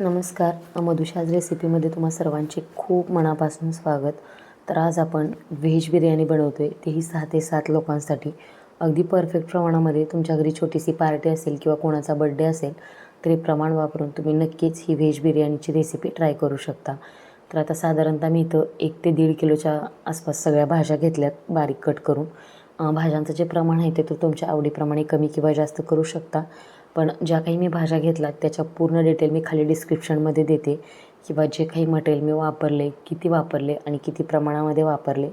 नमस्कार. मधुशाज रेसिपीमध्ये तुम्हा सर्वांचे खूप मनापासून स्वागत. तर आज आपण व्हेज बिर्याणी बनवतो आहे तेही सहा ते सात लोकांसाठी. अगदी परफेक्ट प्रमाणामध्ये तुमच्या घरी छोटीशी पार्टी असेल किंवा कोणाचा बड्डे असेल तरी प्रमाण वापरून तुम्ही नक्कीच ही व्हेज बिर्याणीची रेसिपी ट्राय करू शकता. तर आता साधारणतः मी इथं एक ते दीड किलोच्या आसपास सगळ्या भाज्या घेतल्यात बारीक कट करून. भाज्यांचं जे प्रमाण आहे ते तर तुमच्या आवडीप्रमाणे कमी किंवा जास्त करू शकता. पण ज्या काही मी भाज्या घेतल्यात त्याच्या पूर्ण डिटेल मी खाली डिस्क्रिप्शनमध्ये देते. किंवा जे काही मटेरियल मी वापरले किती वापरले आणि किती प्रमाणामध्ये वापरले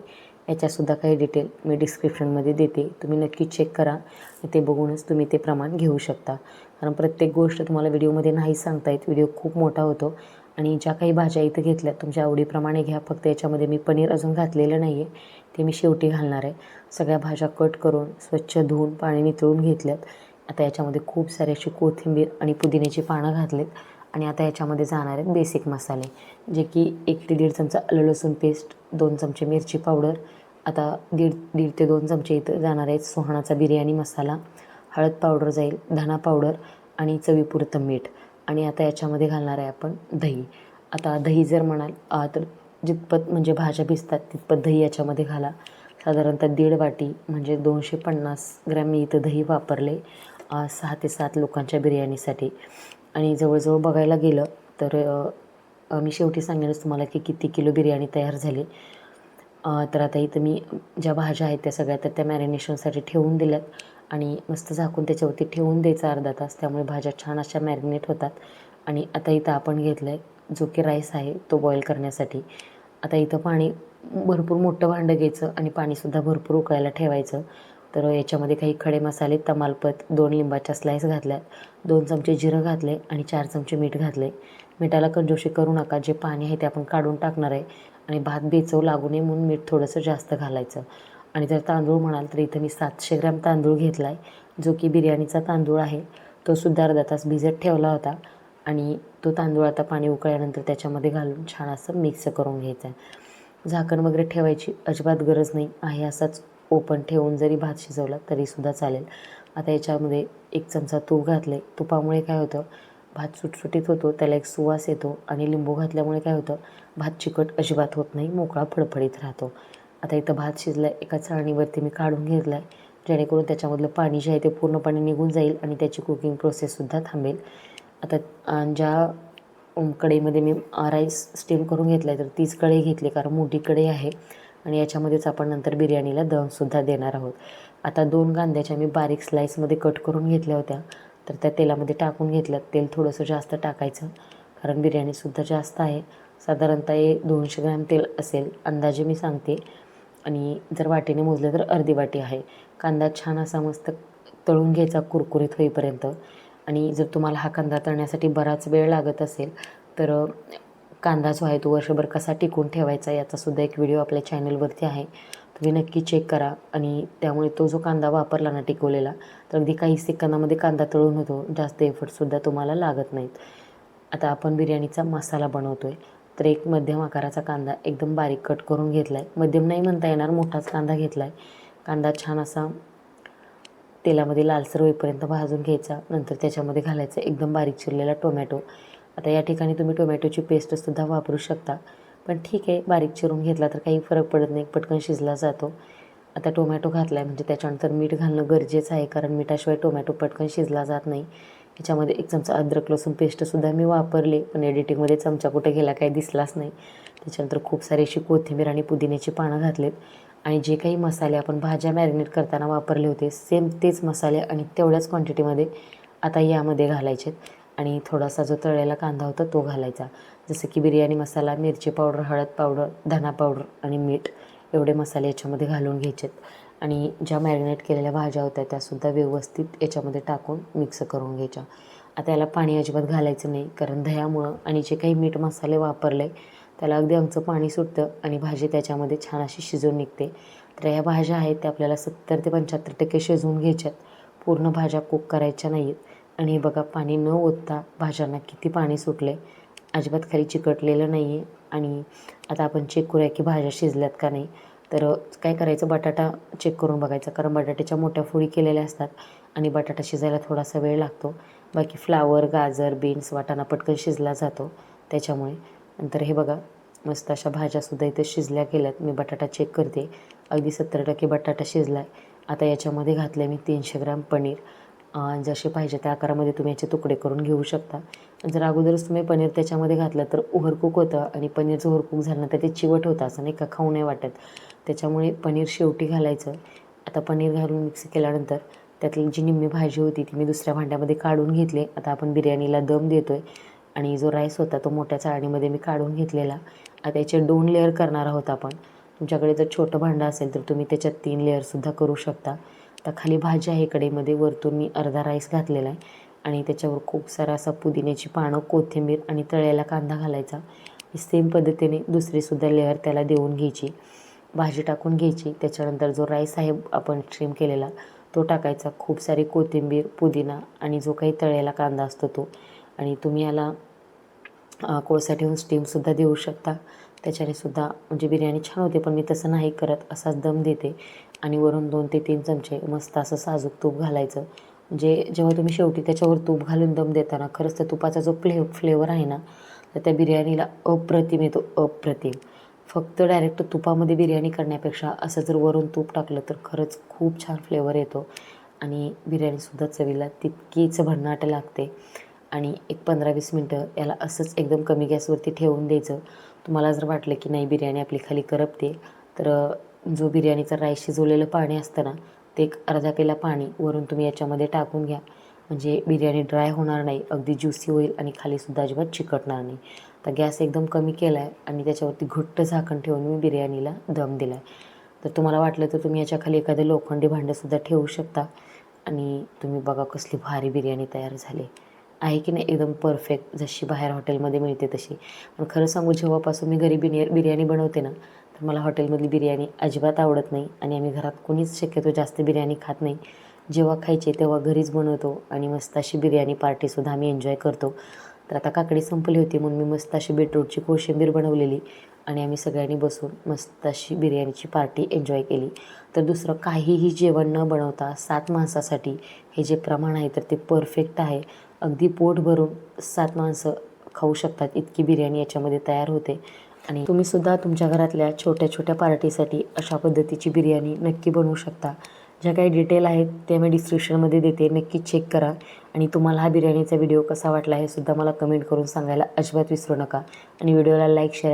याच्यासुद्धा काही डिटेल मी डिस्क्रिप्शनमध्ये देते. तुम्ही नक्की चेक करा ते बघूनच तुम्ही ते प्रमाण घेऊ शकता. कारण प्रत्येक गोष्ट तुम्हाला व्हिडिओमध्ये नाही सांगता येत. व्हिडिओ खूप मोठा होतो. आणि ज्या काही भाज्या इथं घेतल्यात तुमच्या आवडीप्रमाणे घ्या. फक्त याच्यामध्ये मी पनीर अजून घातलेलं नाही आहे ते मी शेवटी घालणार आहे. सगळ्या भाज्या कट करून स्वच्छ धुवून पाणी नितळून घेतल्यात. आता याच्यामध्ये खूप सारे अशी कोथिंबीर आणि पुदिन्याची पानं घातलेत. आणि आता याच्यामध्ये जाणार आहेत बेसिक मसाले जे की एक ते दीड चमचा आलं लसूण पेस्ट दोन चमचे मिरची पावडर. आता दीड दीड ते दोन चमचे इथं जाणार आहेत सुहाणाचा बिर्याणी मसाला. हळद पावडर जाईल धना पावडर आणि चवीपुरतं मीठ. आणि आता याच्यामध्ये घालणार आहे आपण दही. आता दही जर म्हणाल तर जितपत म्हणजे भाज्या भिजतात तितपत दही याच्यामध्ये घाला. साधारणतः दीड वाटी म्हणजे दोनशे पन्नास ग्रॅम मी इथं दही वापरले. सहा ते सात लोकांच्या बिर्याणीसाठी. आणि जवळजवळ बघायला गेलं तर मी शेवटी सांगेनच तुम्हाला की किती किलो बिर्याणी तयार झाली. तर आता इथं मी ज्या भाज्या आहेत त्या सगळ्या तर त्या मॅरिनेशनसाठी ठेवून दिल्यात. आणि मस्त झाकून त्याच्यावरती ठेवून द्यायचा अर्धा तास. त्यामुळे भाज्या छान अशा मॅरिनेट होतात. आणि आता इथं आपण घेतलं आहे जो की राईस आहे तो बॉईल करण्यासाठी. आता इथं पाणी भरपूर मोठं भांडं घ्यायचं आणि पाणीसुद्धा भरपूर उकळायला ठेवायचं. तर याच्यामध्ये काही खडे मसाले तमालपत दोन लिंबाच्या स्लाईस घातल्यात दोन चमचे जिरं घातले आणि चार चमचे मीठ घातले. मिठाला कंजोशी करू नका जे पाणी आहे ते आपण काढून टाकणार आहे. आणि भात बेचव लागू नये म्हणून मीठ थोडंसं जास्त घालायचं. आणि जर तांदूळ म्हणाल तर इथं मी सातशे ग्रॅम तांदूळ घेतला आहे जो की बिर्याणीचा तांदूळ आहे. तो सुद्धा अर्धा तास भिजत ठेवला होता आणि तो तांदूळ आता पाणी उकळल्यानंतर त्याच्यामध्ये घालून छान असं मिक्स करून घ्यायचं आहे. झाकण वगैरे ठेवायची अजिबात गरज नाही आहे असाच ओपन ठेवून जरी भात शिजवला तरीसुद्धा चालेल. आता याच्यामध्ये एक चमचा तूप घातले तुपामुळे काय होतं? भात सुटसुटीत होतो त्याला एक सुवास येतो आणि लिंबू घातल्यामुळे काय होतं? भात चिकट अजिबात होत नाही मोकळा फडफडीत राहतो. आता इथं भात शिजला आहे एका चाळणीवरती मी काढून घेतला आहे जेणेकरून त्याच्यामधलं पाणी जे आहे ते पूर्णपणे निघून जाईल आणि त्याची कुकिंग प्रोसेससुद्धा थांबेल. आता ज्या कढईमध्ये मी राईस स्टीम करून घेतला आहे तर तीच कढई घेतली कारण मोठी कढई आहे. आणि याच्यामध्येच आपण नंतर बिर्याणीला दमसुद्धा देणार आहोत. आता दोन कांद्याच्या मी बारीक स्लाईसमध्ये कट करून घेतल्या होत्या. तर त्या तेलामध्ये टाकून घेतल्या तेल थोडंसं जास्त टाकायचं. कारण बिर्याणीसुद्धा जास्त आहे. साधारणतः हे दोनशे ग्रॅम तेल असेल. अंदाजे मी सांगते. आणि जर वाटीने मोजलं तर अर्धी वाटी आहे. कांदा छान असा मस्त तळून घ्यायचा कुरकुरीत होईपर्यंत. आणि जर तुम्हाला हा कांदा तळण्यासाठी बराच वेळ लागत असेल तर कांदा जो आहे तो वर्षभर कसा टिकून ठेवायचा याचासुद्धा एक व्हिडिओ आपल्या चॅनलवरती आहे. तुम्ही नक्की चेक करा आणि त्यामुळे तो जो कांदा वापरला ना टिकवलेला तर अगदी काही सेकंदामध्ये कांदा तळून होतो जास्त एफर्टसुद्धा तुम्हाला लागत नाहीत. आता आपण बिर्याणीचा मसाला बनवतो आहे तर एक मध्यम आकाराचा कांदा एकदम बारीक कट करून घेतला आहे मध्यम नाही म्हणता येणार मोठाच कांदा घेतला आहे कांदा छान असा तेलामध्ये लालसर होईपर्यंत भाजून घ्यायचा नंतर त्याच्यामध्ये घालायचा एकदम बारीक चिरलेला टोमॅटो. आता या ठिकाणी तुम्ही टोमॅटोची पेस्टसुद्धा वापरू शकता. पण ठीक आहे बारीक चिरून घेतला तर काही फरक पडत नाही पटकन शिजला जातो. आता टोमॅटो घातला आहे म्हणजे त्याच्यानंतर मीठ घालणं गरजेचं आहे कारण मिठाशिवाय टोमॅटो पटकन शिजला जात नाही. याच्यामध्ये एक चमचा अद्रक लसूण पेस्टसुद्धा मी वापरली पण एडिटिंगमध्ये चमचा कुठे गेला काही दिसलाच नाही. त्याच्यानंतर खूप सारी अशी कोथिंबीर आणि पुदिन्याची पानं घातलीत. आणि जे काही मसाले आपण भाज्या मॅरिनेट करताना वापरले होते सेम तेच मसाले आणि तेवढ्याच क्वांटिटीमध्ये आता यामध्ये घालायचे आणि थोडासा जो तळलेला कांदा होता तो घालायचा. जसं की बिर्याणी मसाला मिरची पावडर हळद पावडर धना पावडर आणि मीठ एवढे मसाले याच्यामध्ये घालून घ्यायचेत. आणि ज्या मॅरिनेट केलेल्या भाज्या होत्या त्यासुद्धा व्यवस्थित याच्यामध्ये टाकून मिक्स करून घ्यायच्या. आता याला पाणी अजिबात घालायचं नाही कारण दह्यामुळं आणि जे काही मीठ मसाले वापरले त्याला अगदी आमचं पाणी सुटतं आणि भाजी त्याच्यामध्ये छान अशी शिजून निघते. तर ह्या भाज्या आहेत त्या आपल्याला सत्तर ते पंच्याहत्तर टक्के शिजवून घ्यायच्यात. पूर्ण भाज्या कुक करायच्या नाही आहेत आणि हे बघा पाणी न ओतता भाज्यांना किती पाणी सुटले अजिबात खाली चिकटलेलं नाही आहे आणि आता आपण चेक करूया की भाज्या शिजल्यात का नाही. तर काय करायचं बटाटा चेक करून बघायचा. कारण बटाट्याच्या मोठ्या फोडी केलेल्या असतात आणि बटाटा शिजायला थोडासा वेळ लागतो. बाकी फ्लावर गाजर बीन्स वाटाणा पटकन शिजला जातो त्याच्यामुळे. नंतर हे बघा मस्त अशा भाज्यासुद्धा इथे शिजल्या गेल्यात. मी बटाटा चेक करते. अगदी सत्तर टक्के बटाटा शिजला आहे आता याच्यामध्ये घातलं मी तीनशे ग्राम पनीर. जसे पाहिजे त्या आकारामध्ये तुम्ही याचे तुकडे करून घेऊ शकता. जर अगोदरच तुम्ही पनीर त्याच्यामध्ये घातलं तर ओहरकूक होतं आणि पनीर जर झालं ना तर ते चिवट होतं असं नाही का? खाऊ नाही वाटत. त्याच्यामुळे पनीर शेवटी घालायचं. आता पनीर घालून मिक्स केल्यानंतर त्यातली जी निम्मी भाजी होती ती मी दुसऱ्या भांड्यामध्ये काढून घेतली. आता आपण बिर्याणीला दम देतो आहे आणि जो राईस होता तो मोठ्या चाळणीमध्ये मी काढून घेतलेला. आता याचे दोन लेअर करणार आहोत आपण. तुमच्याकडे जर छोटं भांडं असेल तर तुम्ही त्याच्यात तीन लेअरसुद्धा करू शकता. आता खाली भाजी आहे कढईमध्ये वरतून मी अर्धा राईस घातलेला आहे आणि त्याच्यावर खूप सारा असा पुदिन्याची पानं कोथिंबीर आणि तळ्याला कांदा घालायचा. सेम पद्धतीने दुसरीसुद्धा लेअर त्याला देऊन घ्यायची. भाजी टाकून घ्यायची. त्याच्यानंतर जो राईस आहे आपण स्ट्रीम केलेला तो टाकायचा. खूप सारी कोथिंबीर पुदिना आणि जो काही तळ्याला कांदा असतो तो. आणि तुम्ही याला कोळसा ठेवून स्टीमसुद्धा देऊ शकता. त्याच्याने सुद्धा म्हणजे बिर्याणी छान होते पण मी तसं नाही करत असाच दम देते. आणि वरून दोन ते तीन चमचे मस्त असं साजूक तूप घालायचं. म्हणजे जेव्हा तुम्ही शेवटी त्याच्यावर तूप घालून दम देताना खरंच त्या तुपाचा जो फ्ले फ्लेवर आहे ना तर त्या बिर्याणीला अप्रतिम येतो अप्रतिम. फक्त डायरेक्ट तुपामध्ये बिर्याणी करण्यापेक्षा असं जर वरून तूप टाकलं तर खरंच खूप छान फ्लेवर येतो. आणि बिर्याणीसुद्धा चवीला तितकीच भन्नाट लागते. आणि एक पंधरा वीस मिनटं याला असंच एकदम कमी गॅसवरती ठेवून द्यायचं. तुम्हाला जर वाटलं की नाही बिर्याणी आपली खाली करपते तर जो बिर्याणीचा राईस शिजवलेलं पाणी असतं ना ते एक अर्धा पेला पाणी वरून तुम्ही याच्यामध्ये टाकून घ्या. म्हणजे बिर्याणी ड्राय होणार नाही अगदी ज्युसी होईल आणि खालीसुद्धा अजिबात चिकटणार नाही. तर गॅस एकदम कमी केला आहे आणि त्याच्यावरती घट्ट झाकण ठेवून मी बिर्याणीला दम दिला आहे तर तुम्हाला वाटलं तर तुम्ही याच्याखाली एखादं लोखंडी भांडंसुद्धा ठेवू शकता आणि तुम्ही बघा कसली भारी बिर्याणी तयार झाली. आहे की नाही एकदम परफेक्ट जशी बाहेर हॉटेलमध्ये मिळते तशी. पण खरं सांगू जेव्हापासून मी घरी बिर्या बिर्याणी बनवते ना तर मला हॉटेलमधली बिर्याणी अजिबात आवडत नाही आणि आम्ही घरात कोणीच शक्यतो जास्त बिर्याणी खात नाही. जेव्हा खायचे तेव्हा घरीच बनवतो आणि मस्त अशी बिर्याणी पार्टीसुद्धा आम्ही एन्जॉय करतो. तर आता काकडी संपली होती म्हणून मी मस्त अशी बीटरूटची कोशिंबीर बनवलेली आणि आम्ही सगळ्यांनी बसून मस्त अशी बिर्याणीची पार्टी एन्जॉय केली. तर दुसरं काहीही जेवण न बनवता सात माणसासाठी हे जे प्रमाण आहे तर ते परफेक्ट आहे. अगदी पोट भरून सात माणसं खाऊ शकतात. इतकी बिर्याणी याच्यामध्ये तयार होते. आणि तुम्हीसुद्धा तुमच्या घरातल्या छोट्या छोट्या पार्टीसाठी अशा पद्धतीची बिर्याणी नक्की बनवू शकता. ज्या काही डिटेल आहेत ते मी डिस्क्रिप्शनमध्ये देते. नक्की चेक करा. आणि तुम्हाला हा बिर्याणीचा व्हिडिओ कसा वाटला हे सुद्धा मला कमेंट करून सांगायला अजिबात विसरू नका. आणि व्हिडिओला लाईक शेअर